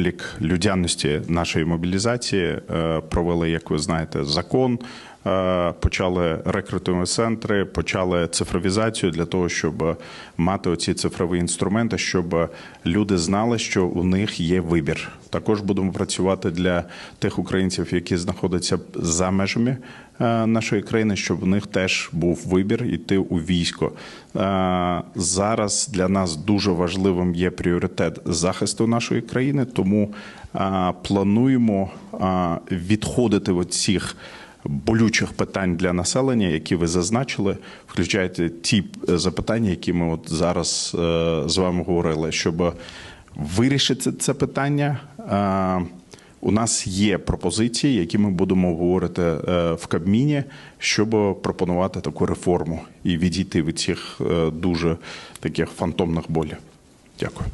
Лік людяності нашої мобілізації е, провели, як ви знаєте, закон. Е, Почали рекрутингові центри, почали цифровізацію для того, щоб мати оці цифрові інструменти, щоб люди знали, що у них є вибір. Також будемо працювати для тих українців, які знаходяться за межами е, нашої країни, щоб у них теж був вибір йти у військо. Е, Зараз для нас дуже важливим є пріоритет захисту нашої країни, тому плануємо відходити від цих болючих питань для населення, які ви зазначили, включаєте ті е, запитання, які ми от зараз е, з вами говорили, щоб вирішити це питання. е, у нас є пропозиції, які ми будемо говорити в Кабміні, щоб пропонувати таку реформу і відійти від цих дуже таких фантомних болів. Дякую.